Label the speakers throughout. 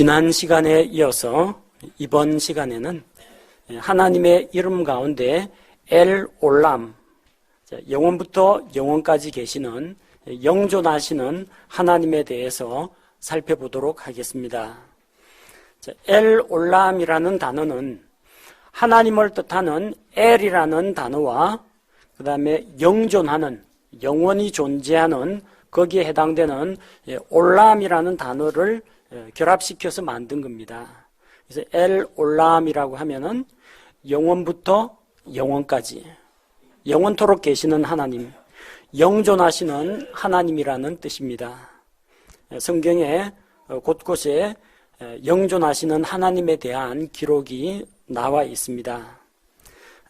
Speaker 1: 지난 시간에 이어서 이번 시간에는 하나님의 이름 가운데 엘 올람, 영원부터 영원까지 계시는 영존하시는 하나님에 대해서 살펴보도록 하겠습니다. 엘 올람이라는 단어는 하나님을 뜻하는 엘이라는 단어와 그 다음에 영존하는, 영원히 존재하는 거기에 해당되는 올람이라는 단어를 결합시켜서 만든 겁니다. 그래서 엘 올람이라고 하면은 영원부터 영원까지 영원토록 계시는 하나님, 영존하시는 하나님이라는 뜻입니다. 성경에 곳곳에 영존하시는 하나님에 대한 기록이 나와 있습니다.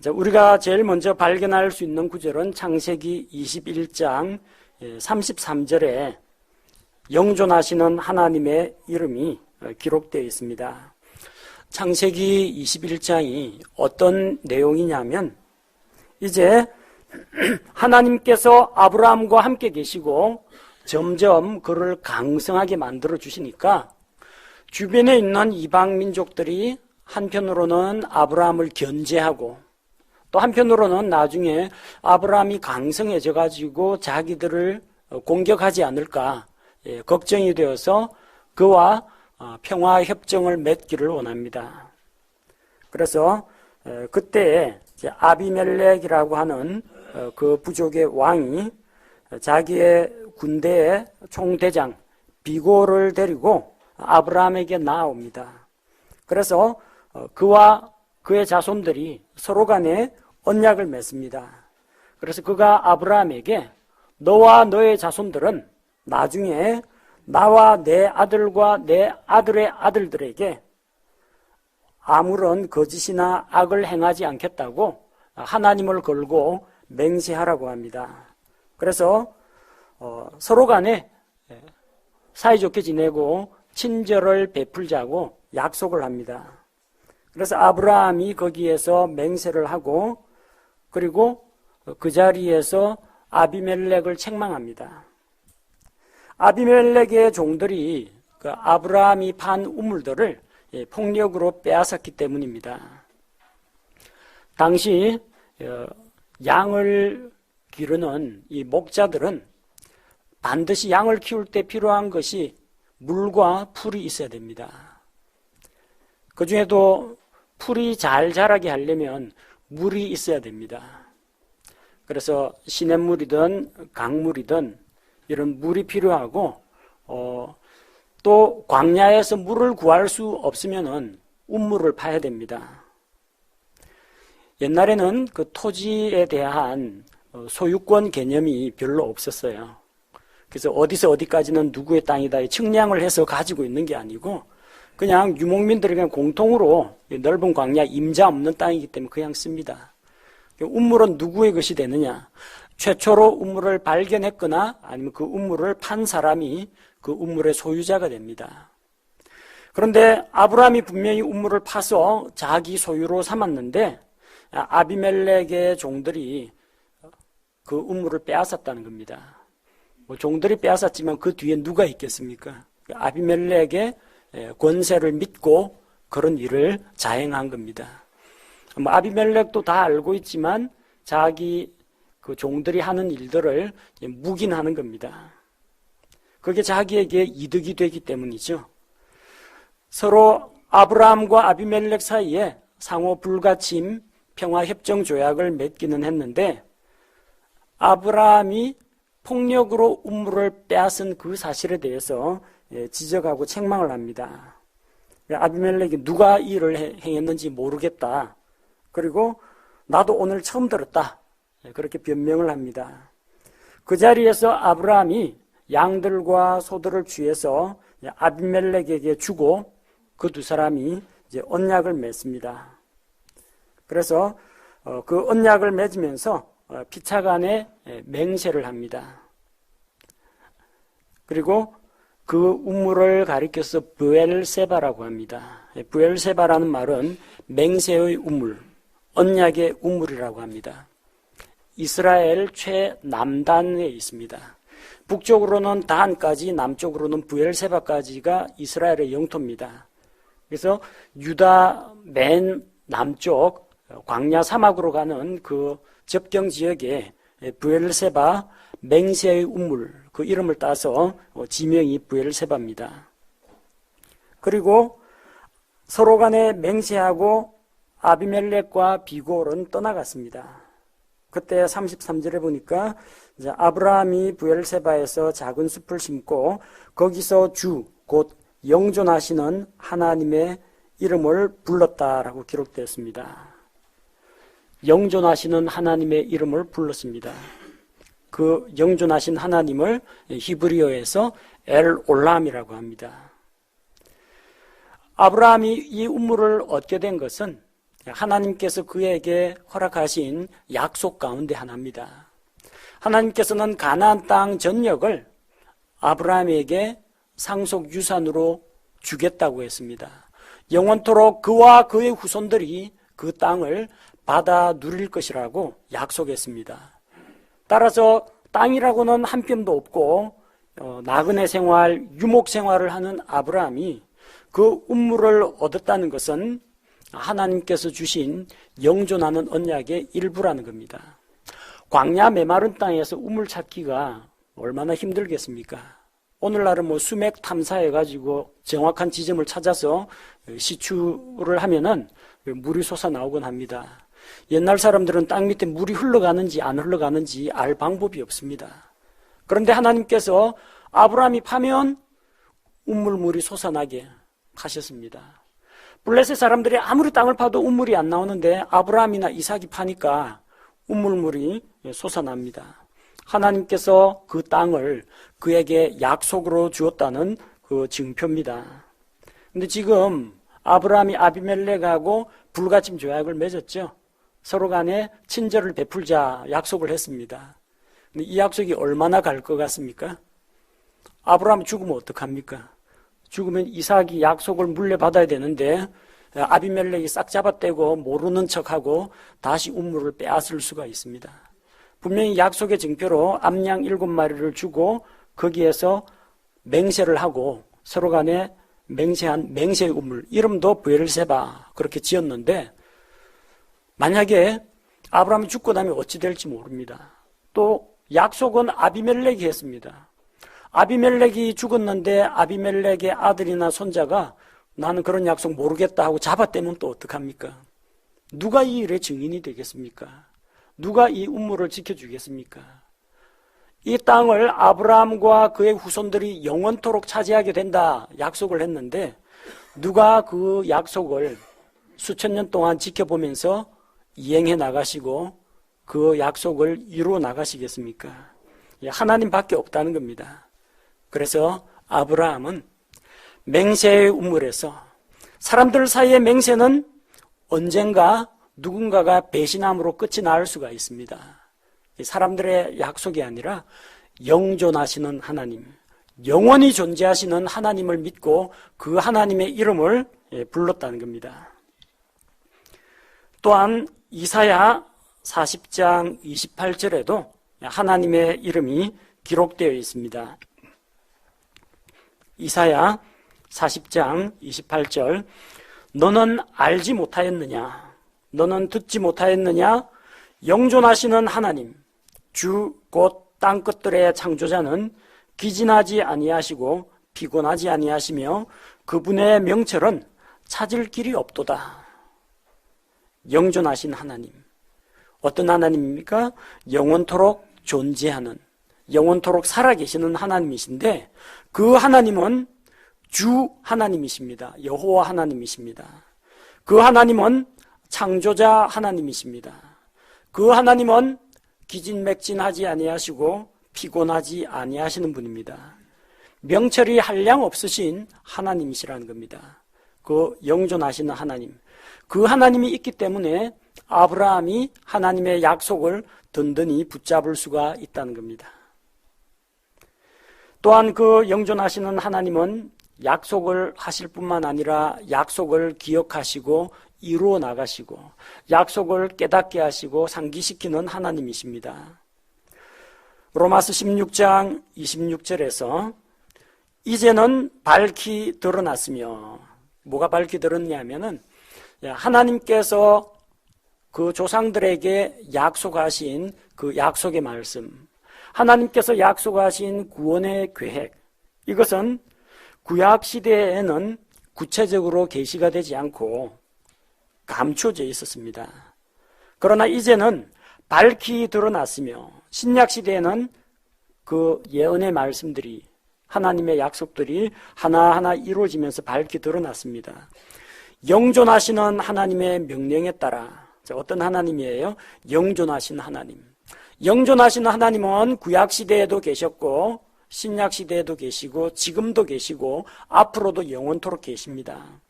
Speaker 1: 우리가 제일 먼저 발견할 수 있는 구절은 창세기 21장 33절에 영존하시는 하나님의 이름이 기록되어 있습니다. 창세기 21장이 어떤 내용이냐면 이제 하나님께서 아브라함과 함께 계시고 점점 그를 강성하게 만들어 주시니까 주변에 있는 이방 민족들이 한편으로는 아브라함을 견제하고 또 한편으로는 나중에 아브라함이 강성해져 가지고 자기들을 공격하지 않을까 예, 걱정이 되어서 그와 어, 평화 협정을 맺기를 원합니다. 그래서 그때 아비멜렉이라고 하는 어, 그 부족의 왕이 자기의 군대의 총대장 비고를 데리고 아브라함에게 나옵니다. 그래서 어, 그와 그의 자손들이 서로 간에 언약을 맺습니다. 그래서 그가 아브라함에게 너와 너의 자손들은 나중에 나와 내 아들과 내 아들의 아들들에게 아무런 거짓이나 악을 행하지 않겠다고 하나님을 걸고 맹세하라고 합니다. 그래서 어, 서로 간에 사이좋게 지내고 친절을 베풀자고 약속을 합니다. 그래서 아브라함이 거기에서 맹세를 하고 그리고 그 자리에서 아비멜렉을 책망합니다. 아비멜렉의 종들이 그 아브라함이 판 우물들을 예, 폭력으로 빼앗았기 때문입니다. 당시 어, 양을 기르는 이 목자들은 반드시 양을 키울 때 필요한 것이 물과 풀이 있어야 됩니다. 그 중에도 풀이 잘 자라게 하려면 물이 있어야 됩니다. 그래서 시냇물이든 강물이든 이런 물이 필요하고 어, 또 광야에서 물을 구할 수 없으면은 운물을 파야 됩니다. 옛날에는 그 토지에 대한 어, 소유권 개념이 별로 없었어요. 그래서 어디서 어디까지는 누구의 땅이다 측량을 해서 가지고 있는 게 아니고 그냥 유목민들이 그냥 공통으로 넓은 광야 임자 없는 땅이기 때문에 그냥 씁니다. 운물은 누구의 것이 되느냐? 최초로 우물을 발견했거나 아니면 그 우물을 판 사람이 그 우물의 소유자가 됩니다. 그런데 아브라함이 분명히 우물을 파서 자기 소유로 삼았는데 아비멜렉의 종들이 그 우물을 빼앗았다는 겁니다. 뭐 종들이 빼앗았지만 그 뒤에 누가 있겠습니까? 아비멜렉의 권세를 믿고 그런 일을 자행한 겁니다. 뭐 아비멜렉도 다 알고 있지만 자기 그 종들이 하는 일들을 묵인하는 겁니다. 그게 자기에게 이득이 되기 때문이죠. 서로 아브라함과 아비멜렉 사이에 상호 불가침 평화협정 조약을 맺기는 했는데 아브라함이 폭력으로 음물을 빼앗은 그 사실에 대해서 예, 지적하고 책망을 합니다. 아비멜렉이 누가 이 일을 행했는지 모르겠다. 그리고 나도 오늘 처음 들었다. 네, 그렇게 변명을 합니다. 그 자리에서 아브라함이 양들과 소들을 취해서 아비멜렉에게 주고 그 두 사람이 이제 언약을 맺습니다. 그래서 어, 그 언약을 맺으면서 어, 피차간에 맹세를 합니다. 그리고 그 우물을 가리켜서 부엘세바라고 합니다. 부엘세바라는 말은 맹세의 우물, 언약의 우물이라고 합니다. 이스라엘 최남단에 있습니다. 북쪽으로는 단까지, 남쪽으로는 부엘세바까지가 이스라엘의 영토입니다. 그래서 유다 맨 남쪽 광야 사막으로 가는 그 접경 지역에 부엘세바 맹세의 우물 그 이름을 따서 지명이 부엘세바입니다. 그리고 서로 간에 맹세하고 아비멜렉과 비골은 떠나갔습니다. 그때 33절에 보니까 아브라함이 부엘세바에서 작은 숲을 심고 거기서 주 곧 영존하시는 하나님의 이름을 불렀다라고 기록되었습니다. 영존하시는 하나님의 이름을 불렀습니다. 그 영존하신 하나님을 히브리어에서 엘 올람이라고 합니다. 아브라함이 이 우물을 얻게 된 것은 하나님께서 그에게 허락하신 약속 가운데 하나입니다. 하나님께서는 가나안 땅 전역을 아브라함에게 상속 유산으로 주겠다고 했습니다. 영원토록 그와 그의 후손들이 그 땅을 받아 누릴 것이라고 약속했습니다. 따라서 땅이라고는 한 뼘도 없고 어, 나그네 생활, 유목 생활을 하는 아브라함이 그 운물을 얻었다는 것은 하나님께서 주신 영존하는 언약의 일부라는 겁니다. 광야 메마른 땅에서 우물 찾기가 얼마나 힘들겠습니까? 오늘날은 뭐 수맥 탐사해가지고 정확한 지점을 찾아서 시추를 하면은 물이 솟아 나오곤 합니다. 옛날 사람들은 땅 밑에 물이 흘러가는지 안 흘러가는지 알 방법이 없습니다. 그런데 하나님께서 아브라함이 파면 우물물이 솟아나게 하셨습니다. 블레셋 사람들이 아무리 땅을 파도 우물이 안 나오는데 아브라함이나 이삭이 파니까 우물물이 솟아납니다. 하나님께서 그 땅을 그에게 약속으로 주었다는 그 증표입니다. 근데 지금 아브라함이 아비멜렉하고 불가침 조약을 맺었죠. 서로 간에 친절을 베풀자 약속을 했습니다. 근데 이 약속이 얼마나 갈 것 같습니까? 아브라함이 죽으면 어떡합니까? 죽으면 이삭이 약속을 물려받아야 되는데 아비멜렉이 싹 잡아떼고 모르는 척하고 다시 우물을 빼앗을 수가 있습니다. 분명히 약속의 증표로 암양 일곱 마리를 주고 거기에서 맹세를 하고 서로 간에 맹세한 맹세의 우물 이름도 부엘세바 그렇게 지었는데 만약에 아브라함이 죽고 나면 어찌 될지 모릅니다. 또 약속은 아비멜렉이 했습니다. 아비멜렉이 죽었는데 아비멜렉의 아들이나 손자가 나는 그런 약속 모르겠다 하고 잡아떼면 또 어떡합니까? 누가 이 일의 증인이 되겠습니까? 누가 이 음모를 지켜주겠습니까? 이 땅을 아브라함과 그의 후손들이 영원토록 차지하게 된다 약속을 했는데 누가 그 약속을 수천 년 동안 지켜보면서 이행해 나가시고 그 약속을 이루어 나가시겠습니까? 하나님밖에 없다는 겁니다. 그래서 아브라함은 맹세의 우물에서 사람들 사이의 맹세는 언젠가 누군가가 배신함으로 끝이 날 수가 있습니다. 사람들의 약속이 아니라 영존하시는 하나님, 영원히 존재하시는 하나님을 믿고 그 하나님의 이름을 예, 불렀다는 겁니다. 또한 이사야 40장 28절에도 하나님의 이름이 기록되어 있습니다. 이사야 40장 28절 너는 알지 못하였느냐 너는 듣지 못하였느냐 영존하시는 하나님 주 곧 땅 끝들의 창조자는 기진하지 아니하시고 피곤하지 아니하시며 그분의 명철은 찾을 길이 없도다. 영존하신 하나님. 어떤 하나님입니까? 영원토록 존재하는, 영원토록 살아계시는 하나님이신데 그 하나님은 주 하나님이십니다. 여호와 하나님이십니다. 그 하나님은 창조자 하나님이십니다. 그 하나님은 기진맥진하지 아니하시고 피곤하지 아니하시는 분입니다. 명철이 한량 없으신 하나님이시라는 겁니다. 그 영존하시는 하나님. 그 하나님이 있기 때문에 아브라함이 하나님의 약속을 든든히 붙잡을 수가 있다는 겁니다. 또한 그 영존하시는 하나님은 약속을 하실 뿐만 아니라 약속을 기억하시고 이루어 나가시고 약속을 깨닫게 하시고 상기시키는 하나님이십니다. 로마서 16장 26절에서 이제는 밝히 드러났으며 뭐가 밝히 드러났냐면은 하나님께서 그 조상들에게 약속하신 그 약속의 말씀, 하나님께서 약속하신 구원의 계획, 이것은 구약 시대에는 구체적으로 계시가 되지 않고 감춰져 있었습니다. 그러나 이제는 밝히 드러났으며 신약 시대에는 그 예언의 말씀들이 하나님의 약속들이 하나하나 이루어지면서 밝히 드러났습니다. 영존하시는 하나님의 명령에 따라 어떤 하나님이에요? 영존하신 하나님. 영존하신 하나님은 구약 시대에도 계셨고 신약 시대에도 계시고 지금도 계시고 앞으로도 영원토록 계십니다.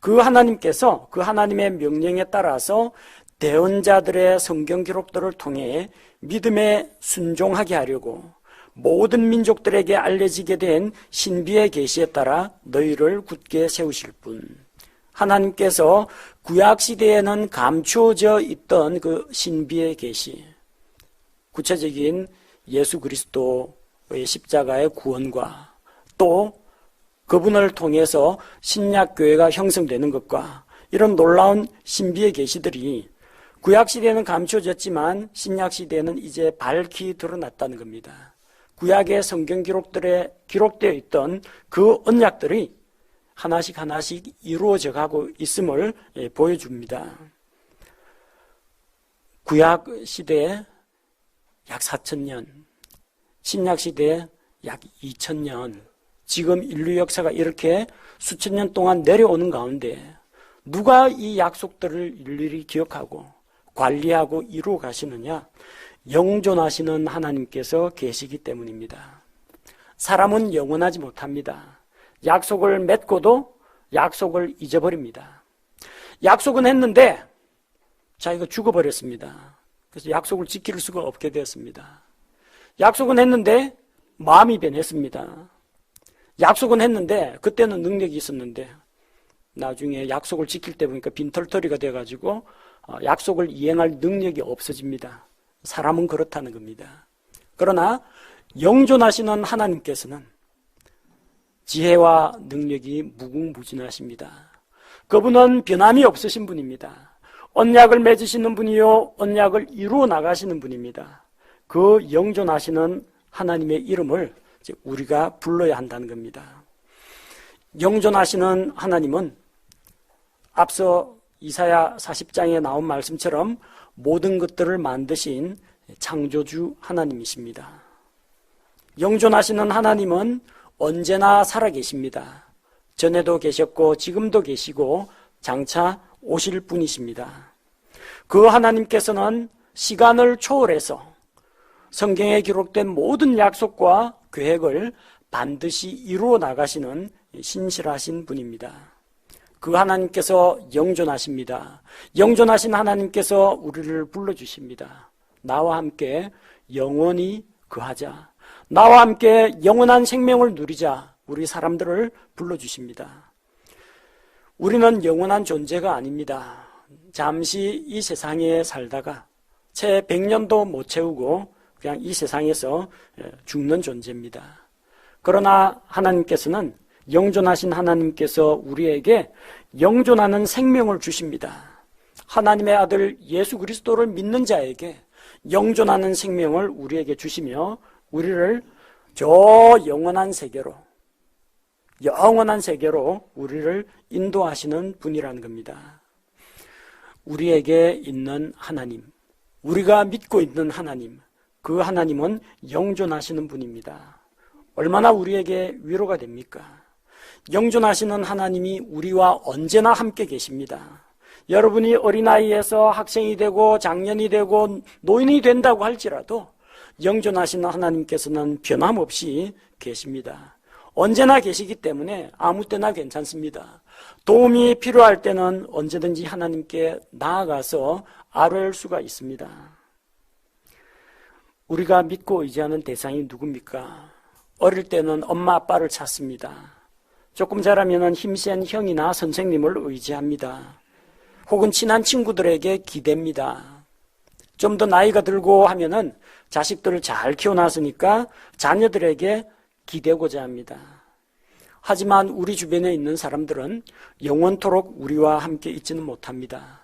Speaker 1: 그 하나님께서 그 하나님의 명령에 따라서 대언자들의 성경 기록들을 통해 믿음에 순종하게 하려고 모든 민족들에게 알려지게 된 신비의 계시에 따라 너희를 굳게 세우실 뿐. 하나님께서 구약 시대에는 감추어져 있던 그 신비의 계시, 구체적인 예수 그리스도의 십자가의 구원과 또 그분을 통해서 신약 교회가 형성되는 것과 이런 놀라운 신비의 계시들이 구약 시대에는 감추어졌지만 신약 시대에는 이제 밝히 드러났다는 겁니다. 구약의 성경 기록들에 기록되어 있던 그 언약들이 하나씩 하나씩 이루어져 가고 있음을 예, 보여줍니다. 구약 시대에 약 4천년, 신약 시대에 약 2천년, 지금 인류 역사가 이렇게 수천 년 동안 내려오는 가운데 누가 이 약속들을 일일이 기억하고 관리하고 이루어 가시느냐? 영존하시는 하나님께서 계시기 때문입니다. 사람은 영원하지 못합니다. 약속을 맺고도 약속을 잊어버립니다. 약속은 했는데 자기가 죽어버렸습니다. 그래서 약속을 지킬 수가 없게 되었습니다. 약속은 했는데 마음이 변했습니다. 약속은 했는데 그때는 능력이 있었는데 나중에 약속을 지킬 때 보니까 빈털터리가 돼가지고 어, 약속을 이행할 능력이 없어집니다. 사람은 그렇다는 겁니다. 그러나 영존하시는 하나님께서는 지혜와 능력이 무궁무진하십니다. 그분은 변함이 없으신 분입니다. 언약을 맺으시는 분이요, 언약을 이루어 나가시는 분입니다. 그 영존하시는 하나님의 이름을 우리가 불러야 한다는 겁니다. 영존하시는 하나님은 앞서 이사야 40장에 나온 말씀처럼 모든 것들을 만드신 창조주 하나님이십니다. 영존하시는 하나님은 언제나 살아계십니다. 전에도 계셨고 지금도 계시고 장차 오실 분이십니다. 그 하나님께서는 시간을 초월해서 성경에 기록된 모든 약속과 계획을 반드시 이루어 나가시는 신실하신 분입니다. 그 하나님께서 영존하십니다. 영존하신 하나님께서 우리를 불러주십니다. 나와 함께 영원히 그하자. 나와 함께 영원한 생명을 누리자. 우리 사람들을 불러주십니다. 우리는 영원한 존재가 아닙니다. 잠시 이 세상에 살다가 채 100년도 못 채우고 그냥 이 세상에서 죽는 존재입니다. 그러나 하나님께서는 영존하신 하나님께서 우리에게 영존하는 생명을 주십니다. 하나님의 아들 예수 그리스도를 믿는 자에게 영존하는 생명을 우리에게 주시며 우리를 저 영원한 세계로 영원한 세계로 우리를 인도하시는 분이라는 겁니다. 우리에게 있는 하나님, 우리가 믿고 있는 하나님, 그 하나님은 영존하시는 분입니다. 얼마나 우리에게 위로가 됩니까? 영존하시는 하나님이 우리와 언제나 함께 계십니다. 여러분이 어린아이에서 학생이 되고 장년이 되고 노인이 된다고 할지라도 영존하시는 하나님께서는 변함없이 계십니다. 언제나 계시기 때문에 아무 때나 괜찮습니다. 도움이 필요할 때는 언제든지 하나님께 나아가서 아뢰을 수가 있습니다. 우리가 믿고 의지하는 대상이 누굽니까? 어릴 때는 엄마 아빠를 찾습니다. 조금 자라면 힘센 형이나 선생님을 의지합니다. 혹은 친한 친구들에게 기댑니다. 좀 더 나이가 들고 하면은 자식들을 잘 키워놨으니까 자녀들에게 기대고자 합니다. 하지만 우리 주변에 있는 사람들은 영원토록 우리와 함께 있지는 못합니다.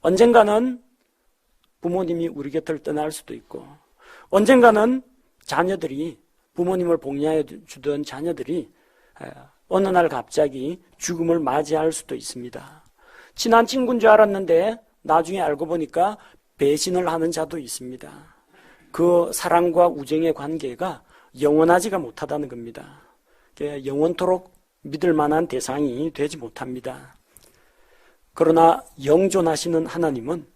Speaker 1: 언젠가는 부모님이 우리 곁을 떠날 수도 있고, 언젠가는 자녀들이 부모님을 복리해 주던 자녀들이 어느 날 갑자기 죽음을 맞이할 수도 있습니다. 친한 친구인 줄 알았는데 나중에 알고 보니까 배신을 하는 자도 있습니다. 그 사랑과 우정의 관계가 영원하지가 못하다는 겁니다. 영원토록 믿을 만한 대상이 되지 못합니다. 그러나 영존하시는 하나님은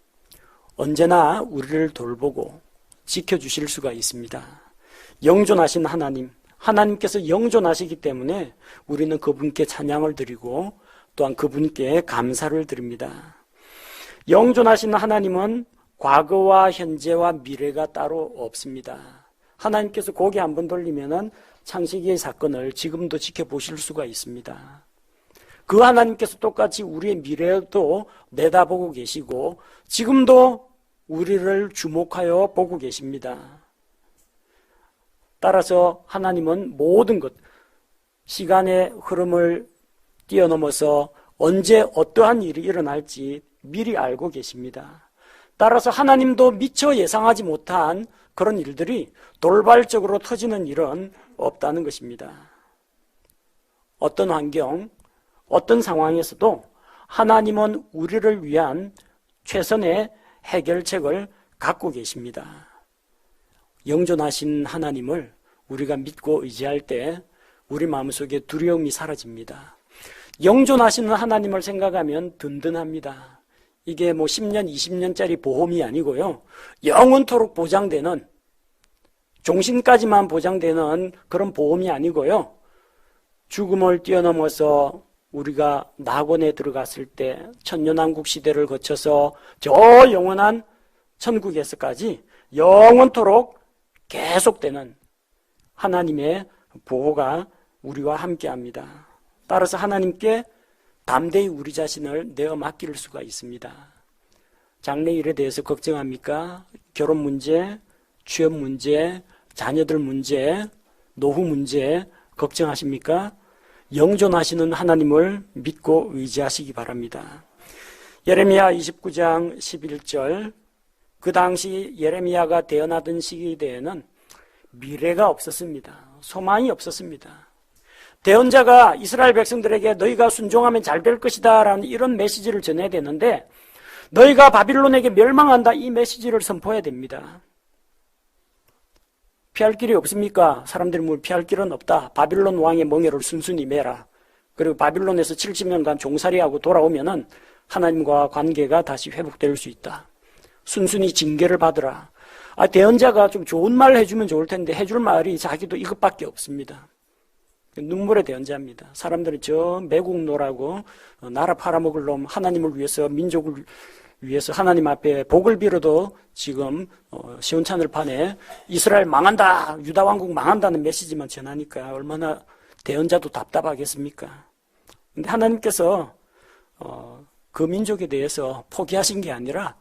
Speaker 1: 언제나 우리를 돌보고 지켜주실 수가 있습니다. 영존하신 하나님, 하나님께서 영존하시기 때문에 우리는 그분께 찬양을 드리고 또한 그분께 감사를 드립니다. 영존하신 하나님은 과거와 현재와 미래가 따로 없습니다. 하나님께서 고개 한 번 돌리면은 창세기의 사건을 지금도 지켜보실 수가 있습니다. 그 하나님께서 똑같이 우리의 미래도 내다보고 계시고 지금도 우리를 주목하여 보고 계십니다. 따라서 하나님은 모든 것, 시간의 흐름을 뛰어넘어서 언제 어떠한 일이 일어날지 미리 알고 계십니다. 따라서 하나님도 미처 예상하지 못한 그런 일들이 돌발적으로 터지는 일은 없다는 것입니다. 어떤 환경, 어떤 상황에서도 하나님은 우리를 위한 최선의 해결책을 갖고 계십니다. 영존하신 하나님을 우리가 믿고 의지할 때 우리 마음속에 두려움이 사라집니다. 영존하시는 하나님을 생각하면 든든합니다. 이게 뭐 10년, 20년짜리 보험이 아니고요. 영원토록 보장되는, 종신까지만 보장되는 그런 보험이 아니고요. 죽음을 뛰어넘어서 우리가 낙원에 들어갔을 때 천년왕국 시대를 거쳐서 저 영원한 천국에서까지 영원토록 계속되는 하나님의 보호가 우리와 함께 합니다. 따라서 하나님께 담대히 우리 자신을 내어 맡길 수가 있습니다. 장래 일에 대해서 걱정합니까? 결혼 문제, 취업 문제, 자녀들 문제, 노후 문제 걱정하십니까? 영존하시는 하나님을 믿고 의지하시기 바랍니다. 예레미야 29장 11절 그 당시 예레미야가 태어나던 시기에는 미래가 없었습니다. 소망이 없었습니다. 대언자가 이스라엘 백성들에게 너희가 순종하면 잘 될 것이다 라는 이런 메시지를 전해야 되는데 너희가 바빌론에게 멸망한다 이 메시지를 선포해야 됩니다. 피할 길이 없습니까? 사람들이 뭘 피할 길은 없다. 바빌론 왕의 멍에를 순순히 매라. 그리고 바빌론에서 70년간 종살이하고 돌아오면은 하나님과 관계가 다시 회복될 수 있다. 순순히 징계를 받으라. 아, 대언자가 좀 좋은 말 해주면 좋을 텐데 해줄 말이 자기도 이것밖에 없습니다. 눈물의 대언자입니다. 사람들이 저 매국노라고 어, 나라 팔아먹을 놈 하나님을 위해서 민족을 위해서 하나님 앞에 복을 빌어도 지금 어, 시온찬을 판에 이스라엘 망한다 유다 왕국 망한다는 메시지만 전하니까 얼마나 대언자도 답답하겠습니까? 근데 하나님께서 어, 그 민족에 대해서 포기하신 게 아니라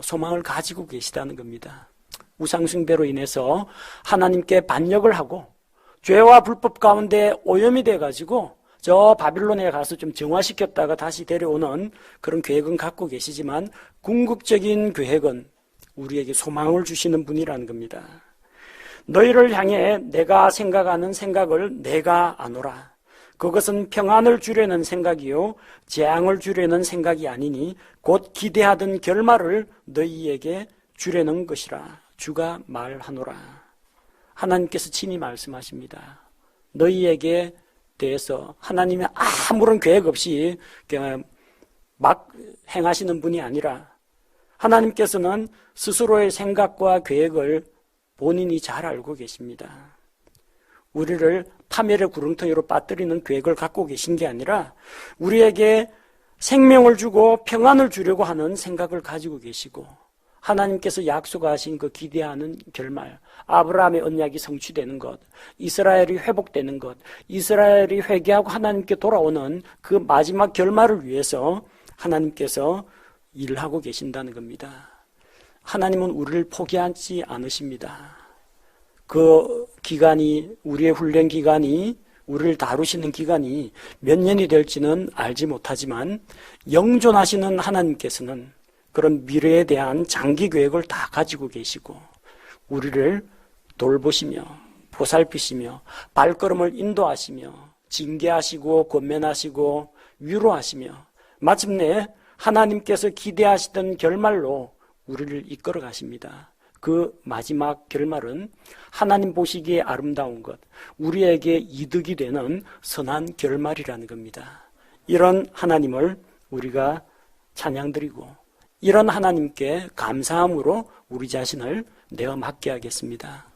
Speaker 1: 소망을 가지고 계시다는 겁니다. 우상숭배로 인해서 하나님께 반역을 하고 죄와 불법 가운데 오염이 돼가지고 저 바빌론에 가서 좀 정화시켰다가 다시 데려오는 그런 계획은 갖고 계시지만 궁극적인 계획은 우리에게 소망을 주시는 분이라는 겁니다. 너희를 향해 내가 생각하는 생각을 내가 아노라. 그것은 평안을 주려는 생각이요 재앙을 주려는 생각이 아니니 곧 기대하던 결말을 너희에게 주려는 것이라 주가 말하노라. 하나님께서 친히 말씀하십니다. 너희에게 대해서 하나님의 아무런 계획 없이 그냥 막 행하시는 분이 아니라 하나님께서는 스스로의 생각과 계획을 본인이 잘 알고 계십니다. 우리를 파멸의 구렁텅이로 빠뜨리는 계획을 갖고 계신 게 아니라 우리에게 생명을 주고 평안을 주려고 하는 생각을 가지고 계시고 하나님께서 약속하신 그 기대하는 결말, 아브라함의 언약이 성취되는 것, 이스라엘이 회복되는 것, 이스라엘이 회개하고 하나님께 돌아오는 그 마지막 결말을 위해서 하나님께서 일을 하고 계신다는 겁니다. 하나님은 우리를 포기하지 않으십니다. 그 기간이, 우리의 훈련 기간이, 우리를 다루시는 기간이 몇 년이 될지는 알지 못하지만 영존하시는 하나님께서는 그런 미래에 대한 장기 계획을 다 가지고 계시고 우리를 돌보시며 보살피시며 발걸음을 인도하시며 징계하시고 권면하시고 위로하시며 마침내 하나님께서 기대하시던 결말로 우리를 이끌어 가십니다. 그 마지막 결말은 하나님 보시기에 아름다운 것, 우리에게 이득이 되는 선한 결말이라는 겁니다. 이런 하나님을 우리가 찬양드리고 이런 하나님께 감사함으로 우리 자신을 내어 맡게 하겠습니다.